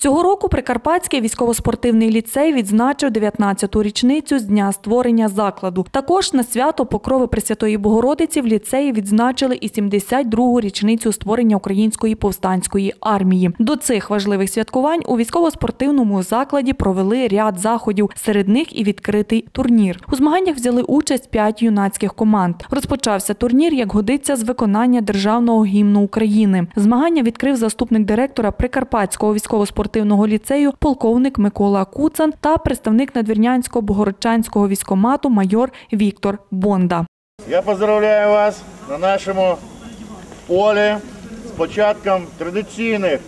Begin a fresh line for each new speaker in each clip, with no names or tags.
Цього року Прикарпатський військово-спортивний ліцей відзначив 19-ту річницю з дня створення закладу. Також на свято Покрови Пресвятої Богородиці в ліцеї відзначили і 72-гу річницю створення Української повстанської армії. До цих важливих святкувань у військово-спортивному закладі провели ряд заходів. Серед них і відкритий турнір. У змаганнях взяли участь п'ять юнацьких команд. Розпочався турнір, як годиться, з виконання державного гімну України. Змагання відкрив заступник директора Прикарпатського військово-спортивного ліцею полковник Микола Куцан та представник надвірнянського богородчанського військомату майор Віктор Бонда.
Я поздравляю вас на нашому полі з початком традиційних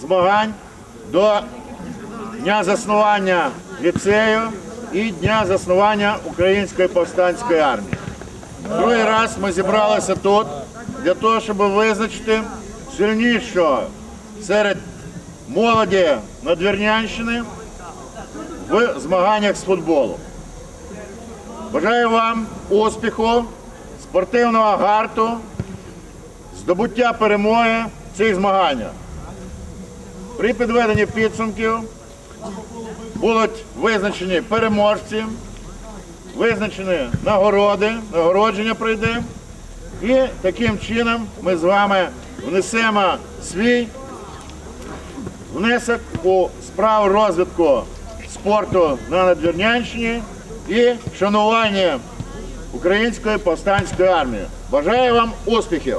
змагань до дня заснування ліцею і дня заснування Української повстанської армії. Другий раз ми зібралися тут для того, щоб визначити сильнішого серед молоді Надвірнянщини в змаганнях з футболу. Бажаю вам успіху, спортивного гарту, здобуття перемоги в цих змаганнях. При підведенні підсумків будуть визначені переможці, визначені нагороди, нагородження прийде. І таким чином ми з вами внесемо свій внесок у справу розвитку спорту на Надвірнянщині і шанування Української повстанської армії. Бажаю вам успіхів!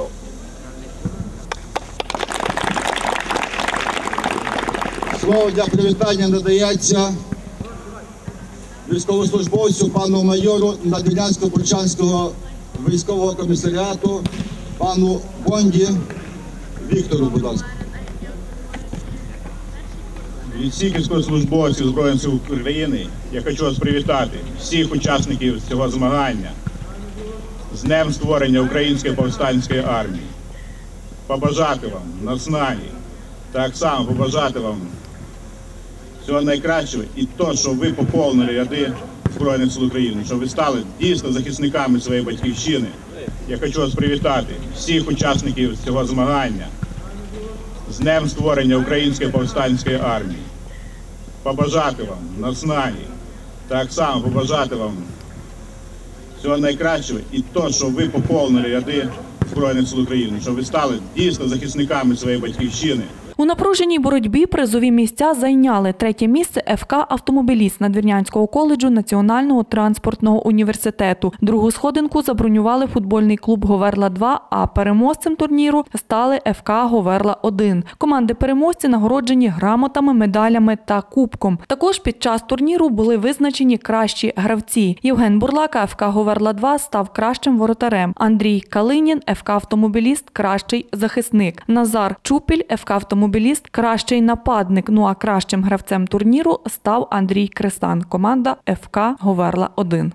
Слово для привітання надається військовослужбовцю пану майору Надвілянського Почанського військового комісаріату пану Бонді Віктору, будь ласка.
Від всіх військовослужбовців Збройних сил України я хочу вас привітати, всіх учасників цього змагання з днем створення Української повстанської армії. Побажати вам наснаги, так само побажати вам всього найкращого і то, щоб ви поповнили ряди Збройних сил України, щоб ви стали дійсно захисниками своєї батьківщини. Я хочу вас привітати, всіх учасників цього змагання з днем створення Української повстанської армії. Побажати вам наснаги, так само побажати вам всього найкращого і то, що ви поповнили ряди Збройних сил України, щоб ви стали дійсно захисниками своєї батьківщини.
У напруженій боротьбі призові місця зайняли третє місце ФК «Автомобіліст» Надвірнянського коледжу Національного транспортного університету. Другу сходинку забронювали футбольний клуб Говерла-2, а переможцем турніру стали ФК Говерла-1. Команди переможці нагороджені грамотами, медалями та кубком. Також під час турніру були визначені кращі гравці. Євген Бурлака ФК Говерла-2 став кращим воротарем. Андрій Калинін ФК «Автомобіліст» – кращий захисник. Назар Чупіль ФК «Автомобіліст» кращий нападник. Ну а кращим гравцем турніру став Андрій Кресан. Команда ФК Говерла 1